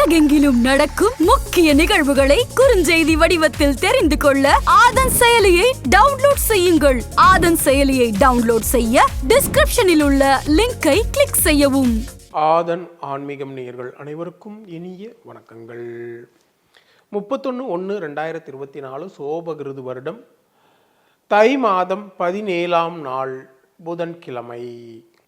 உலகெங்கிலும் நடக்கும் முக்கிய நிகழ்வுகளை குறுஞ்செய்தி வடிவத்தில் தெரிந்து கொள்ள ஆதன் செயலியை டவுன்லோட் செய்யுங்கள். ஆதன் செயலியை டவுன்லோட் செய்ய டிஸ்கிரிப்ஷனில் உள்ள லிங்கை கிளிக் செய்யவும். ஆதன் ஆன்மீகம் நேயர்கள் அனைவருக்கும் இனிய வணக்கங்கள். முப்பத்தொன்று ஒன்று ரெண்டாயிரத்தி இருபத்தி நாலு சோபகிருது வருடம். தை மாதம் பதினேழாம் நாள் புதன்கிழமை.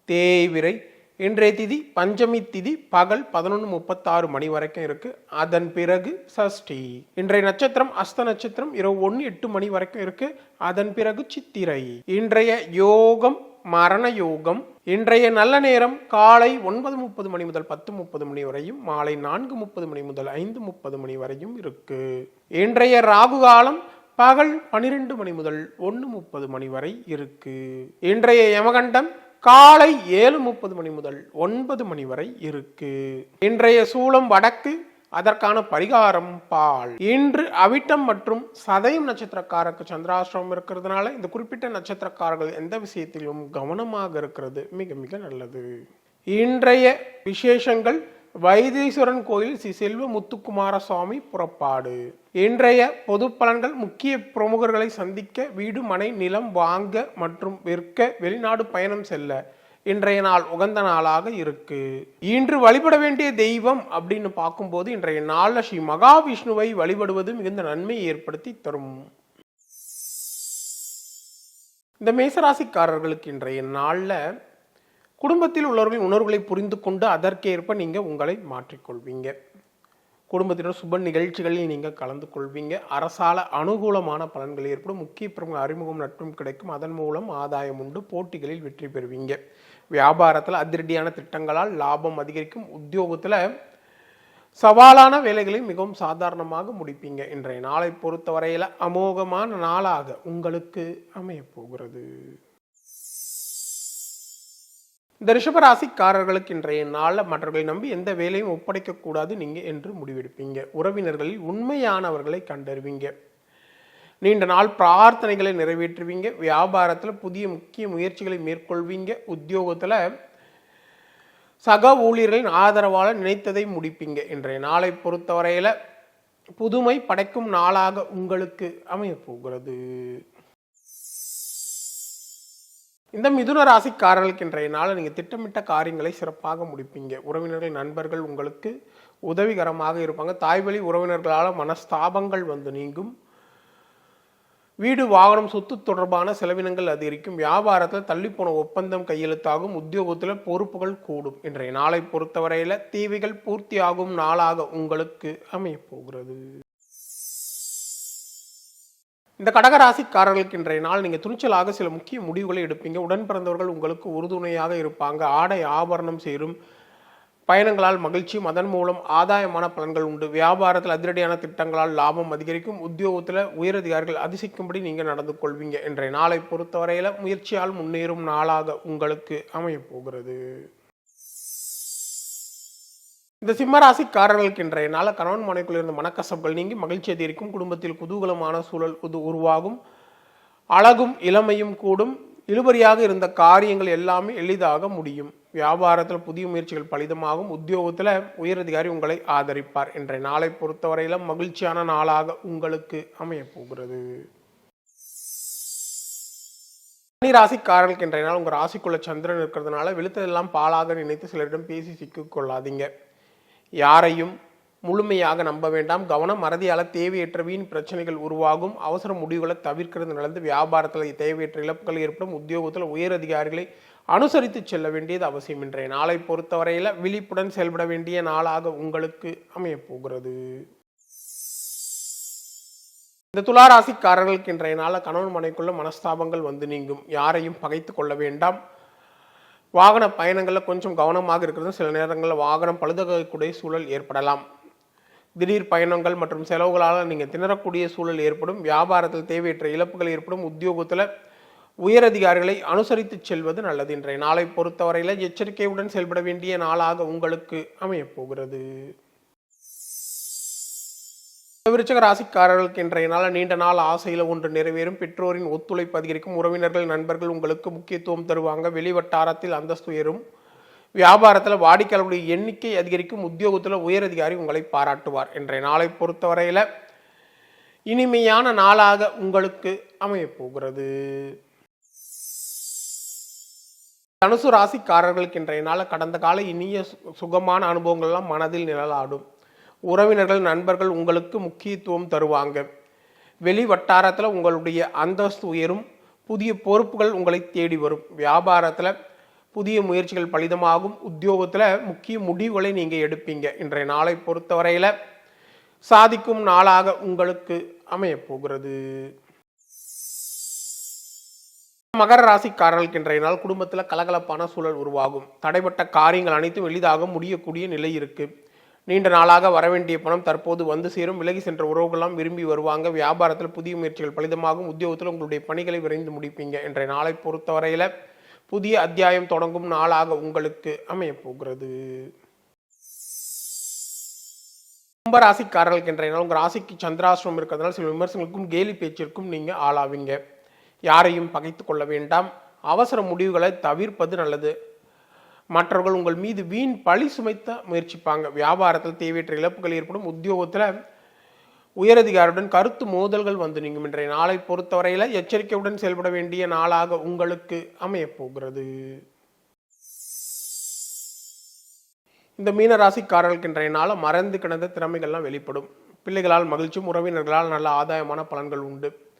தேய்விரை இன்றைய திதி பஞ்சமி திதி பகல் பதினொன்று முப்பத்தாறு மணி வரைக்கும் இருக்கு. அதன் பிறகு சஷ்டி. இன்றைய நட்சத்திரம் அஸ்த நட்சத்திரம் இரவு ஒன்று எட்டு மணி வரைக்கும் இருக்கு. அதன் பிறகு சித்திரை. இன்றைய யோகம் மரண யோகம். இன்றைய நல்ல நேரம் காலை ஒன்பது முப்பது மணி முதல் பத்து முப்பது மணி வரையும் மாலை நான்கு முப்பது மணி முதல் ஐந்து முப்பது மணி வரையும் இருக்கு. இன்றைய ராகு காலம் பகல் பனிரெண்டு மணி முதல் ஒன்று முப்பது மணி வரை இருக்கு. இன்றைய யமகண்டம் காலை ஏழு முப்பது மணி முதல் ஒன்பது மணி வரை இருக்கு. இன்றைய சூளம் வடக்கு அதற்கான பரிகாரம் பால். இன்று அவிட்டம் மற்றும் சதயம் நட்சத்திரக்காரருக்கு சந்திராசிரமம் இருக்கிறதுனால இந்த குறிப்பிட்ட நட்சத்திரக்காரர்கள் எந்த விஷயத்திலும் கவனமாக இருக்கிறது. மிக மிக நல்லது. இன்றைய விசேஷங்கள் வைத்தீஸ்வரன் கோயில் ஸ்ரீ செல்வ முத்துக்குமார சுவாமி புறப்பாடு. இன்றைய பொது பலன்கள் முக்கிய பிரமுகர்களை சந்திக்க வீடு மனை நிலம் வாங்க மற்றும் விற்க வெளிநாடு பயணம் செல்ல இன்றைய நாள் உகந்த நாளாக இருக்கு. இன்று வழிபட வேண்டிய தெய்வம் அப்படின்னு பார்க்கும்போது இன்றைய நாளில் ஸ்ரீ மகாவிஷ்ணுவை வழிபடுவது மிகுந்த நன்மையை ஏற்படுத்தி தரும். இந்த மேசராசிக்காரர்களுக்கு இன்றைய நாளில் குடும்பத்தில் உள்ளவர்களின் உணர்வுகளை புரிந்து கொண்டு அதற்கேற்ப நீங்கள் உங்களை மாற்றிக்கொள்வீங்க. குடும்பத்தினர் சுப நிகழ்ச்சிகளில் நீங்கள் கலந்து கொள்வீங்க. அரசால அனுகூலமான பலன்கள் ஏற்படும். முக்கிய பிரமுக அறிமுகம் நட்பும் கிடைக்கும். அதன் மூலம் ஆதாயம் உண்டு. போட்டிகளில் வெற்றி பெறுவீங்க. வியாபாரத்தில் அதிரடியான திட்டங்களால் லாபம் அதிகரிக்கும். உத்தியோகத்தில் சவாலான வேலைகளை மிகவும் சாதாரணமாக முடிப்பீங்க. இன்றைய நாளை பொறுத்தவரையில் அமோகமான நாளாக உங்களுக்கு அமையப் போகிறது. இந்த ரிஷபராசிக்காரர்களுக்கு இன்றைய நாளில் மற்றவர்களை நம்பி எந்த வேலையும் ஒப்படைக்கக்கூடாது நீங்கள் என்று முடிவெடுப்பீங்க. உறவினர்களில் உண்மையானவர்களை கண்டறிவீங்க. நீண்ட நாள் பிரார்த்தனைகளை நிறைவேற்றுவீங்க. வியாபாரத்தில் புதிய முக்கிய முயற்சிகளை மேற்கொள்வீங்க. உத்தியோகத்தில் சக ஊழியர்களின் ஆதரவால் நினைத்ததை முடிப்பீங்க. இன்றைய நாளை பொறுத்தவரையில் புதுமை படைக்கும் நாளாக உங்களுக்கு அமையப் போகிறது இந்த மிதுன ராசிக்காரர்களுக்கு இன்றைய நாள் நீங்கள் திட்டமிட்ட காரியங்களை சிறப்பாக முடிப்பீங்க. உறவினர்கள் நண்பர்கள் உங்களுக்கு உதவிகரமாக இருப்பாங்க. தாய்வழி உறவினர்களால் மனஸ்தாபங்கள் வந்து நீங்கும். வீடு வாகனம் சொத்து தொடர்பான செலவினங்கள் அதிகரிக்கும். வியாபாரத்தில் தள்ளிப்போன ஒப்பந்தம் கையெழுத்தாகும். உத்தியோகத்தில் பொறுப்புகள் கூடும். இன்றைய நாளை பொறுத்தவரையில் தேவைகள் பூர்த்தியாகும் நாளாக உங்களுக்கு அமையப் போகிறது இந்த கடகராசிக்காரர்களுக்கு இன்றைய நாள் நீங்கள் துணிச்சலாக சில முக்கிய முடிவுகளை எடுப்பீங்க. உடன் பிறந்தவர்கள் உங்களுக்கு உறுதுணையாக இருப்பாங்க. ஆடை ஆபரணம் சேரும். பயணங்களால் மகிழ்ச்சியும் அதன் மூலம் ஆதாயமான பலன்கள் உண்டு. வியாபாரத்தில் அதிரடியான திட்டங்களால் லாபம் அதிகரிக்கும். உத்தியோகத்தில் உயரதிகாரிகள் அதிசிக்கும்படி நீங்கள் நடந்து கொள்வீங்க. இன்றைய நாளை பொறுத்தவரையில் முயற்சியால் முன்னேறும் நாளாக உங்களுக்கு அமையப் போகிறது இந்த சிம்மராசிக்காரர்களுக்கு இன்றைய நாள கணவன் மனைக்குள் இருந்த மனக்கசப்புகள் நீங்கி மகிழ்ச்சி அதிகரிக்கும் குடும்பத்தில் குதூகலமான சூழல் உது உருவாகும். அழகும் இளமையும் கூடும். இழுபறியாக இருந்த காரியங்கள் எல்லாமே எளிதாக முடியும். வியாபாரத்தில் புதிய முயற்சிகள் பலிதமாகும். உத்தியோகத்தில் உயரதிகாரி உங்களை ஆதரிப்பார். இன்றைய நாளை பொறுத்தவரையில மகிழ்ச்சியான நாளாக உங்களுக்கு அமையப்போகிறது ராசிக்காரர்களுக்கு இன்றைய நாள் உங்கள் ராசிக்குள்ள சந்திரன் இருக்கிறதுனால வெளுத்ததெல்லாம் பாலாக நினைத்து சிலரிடம் பேசி சிக்கிக் கொள்ளாதீங்க. யாரையும் முழுமையாக நம்ப வேண்டாம். கவனம் மறதியால் தேவையற்ற வீண் பிரச்சனைகள் உருவாகும். அவசர முடிவுகளை தவிர்க்கிறது நடந்து வியாபாரத்தில் தேவையற்ற இழப்புகள் ஏற்படும். உத்தியோகத்தில் உயர் அதிகாரிகளை அனுசரித்து செல்ல வேண்டியது அவசியம் இன்றைய நாளை பொறுத்தவரையில் விழிப்புடன் செயல்பட வேண்டிய நாளாக உங்களுக்கு அமையப்போகிறது. இந்த துளாராசிக்காரர்களுக்கு இன்றைய நாள கணவன் மனைக்குள்ள மனஸ்தாபங்கள் வந்து நீங்கும். யாரையும் பகைத்து கொள்ள வேண்டாம். வாகன பயணங்களில் கொஞ்சம் கவனமாக இருக்கிறது சில நேரங்களில் வாகனம் பழுதக்கூடிய சூழல் ஏற்படலாம். திடீர் பயணங்கள் மற்றும் செலவுகளால் நீங்கள் திணறக்கூடிய சூழல் ஏற்படும். வியாபாரத்தில் தேவையற்ற இழப்புகள் ஏற்படும். உத்தியோகத்தில் உயரதிகாரிகளை அனுசரித்து செல்வது நல்லது. இன்றைய நாளை பொறுத்தவரையில் எச்சரிக்கையுடன் செயல்பட வேண்டிய நாளாக உங்களுக்கு அமையப் போகிறது. விருச்சக ராசிக்காரர்களுக்கு இன்றைய நாள் நீண்ட நாள் ஆசையில் ஒன்று நிறைவேறும். பெற்றோரின் ஒத்துழைப்பு அதிகரிக்கும். உறவினர்கள் நண்பர்கள் உங்களுக்கு முக்கியத்துவம் தருவாங்க. வெளிவட்டாரத்தில் அந்தஸ்து உயரும். வியாபாரத்தில் வாடிக்கையாளர்களுடைய எண்ணிக்கை அதிகரிக்கும். உத்தியோகத்தில் உயர் அதிகாரி உங்களை பாராட்டுவார். இன்றைய நாளை பொறுத்தவரையில் இனிமையான நாளாக உங்களுக்கு அமையப்போகிறது. தனுசு ராசிக்காரர்களுக்கு இன்றைய நாள் கடந்த கால இனிய சு- சுகமான அனுபவங்கள்லாம் மனதில் நிழலாடும். உறவினர்கள் நண்பர்கள் உங்களுக்கு முக்கியத்துவம் தருவாங்க. வெளி வட்டாரத்தில் உங்களுடைய அந்தஸ்து உயரும் புதிய பொறுப்புகள் உங்களை தேடி வரும். வியாபாரத்தில் புதிய முயற்சிகள் பலிதமாகும். உத்தியோகத்தில் முக்கிய முடிவுகளை நீங்கள் எடுப்பீங்க. இன்றைய நாளை பொறுத்தவரையில் சாதிக்கும் நாளாக உங்களுக்கு அமையப்போகிறது மகர ராசிக்காரர்களுக்கு இன்றைய நாள் குடும்பத்தில் கலகலப்பான சூழல் உருவாகும். தடைப்பட்ட காரியங்கள் அனைத்தும் எளிதாக முடியக்கூடிய நிலை இருக்குது நீண்ட நாளாக வரவேண்டிய பணம் தற்போது வந்து சேரும். விலகி சென்ற உறவுகள்லாம் விரும்பி வருவாங்க. வியாபாரத்தில் புதிய முயற்சிகள் பலிதமாகும். உத்தியோகத்தில் உங்களுடைய பணிகளை விரைந்து முடிப்பீங்க என்ற நாளை பொறுத்தவரையில் புதிய அத்தியாயம் தொடங்கும் நாளாக உங்களுக்கு அமையப்போகிறது கும்ப ராசிக்காரர்களுக்கு நாள் உங்கள் ராசிக்கு சந்திராசிரமம் இருக்கிறதுனால சில விமர்சனங்களுக்கும் கேலி பேச்சிற்கும் நீங்கள் ஆளாவீங்க. யாரையும் பகைத்து கொள்ள வேண்டாம். அவசர முடிவுகளை தவிர்ப்பது நல்லது. மற்றவர்கள் உங்கள் மீது வீண் பழி சுமைத்த முயற்சிப்பாங்க. வியாபாரத்தில் தேவையற்ற இழப்புகள் ஏற்படும். உத்தியோகத்தில் உயரதிகாரியுடன் கருத்து மோதல்கள் வந்து நீங்கும். இன்றைய நாளை பொறுத்தவரையில் எச்சரிக்கையுடன் செயல்பட வேண்டிய நாளாக உங்களுக்கு அமையப் போகிறது. இந்த மீனராசிக்காரர்களுக்கு இன்றைய நாள மறந்து கிடந்த திறமைகள்லாம் வெளிப்படும். பிள்ளைகளால் மகிழ்ச்சியும் உறவினர்களால் நல்ல ஆதாயமான பலன்கள் உண்டு.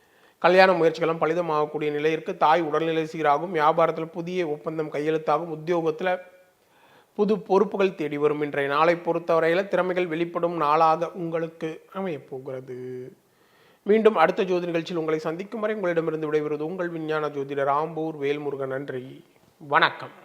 கல்யாண முயற்சிகளும் பலிதமாகக்கூடிய நிலையிற்கு தாய் உடல்நிலை சீராகும். வியாபாரத்தில் புதிய ஒப்பந்தம் கையெழுத்தாகும். உத்தியோகத்தில் புது பொறுப்புகள் தேடி வரும். இன்றைய நாளை பொறுத்தவரையில் திறமைகள் வெளிப்படும் நாளாக உங்களுக்கு அமையப்போகிறது. மீண்டும் அடுத்த ஜோதி நிகழ்ச்சியில் உங்களை சந்திக்கும் வரை உங்களிடமிருந்து விடைபெறுவது உங்கள் விஞ்ஞான ஜோதிடர் ராம்பூர் வேல்முருகன். நன்றி. வணக்கம்.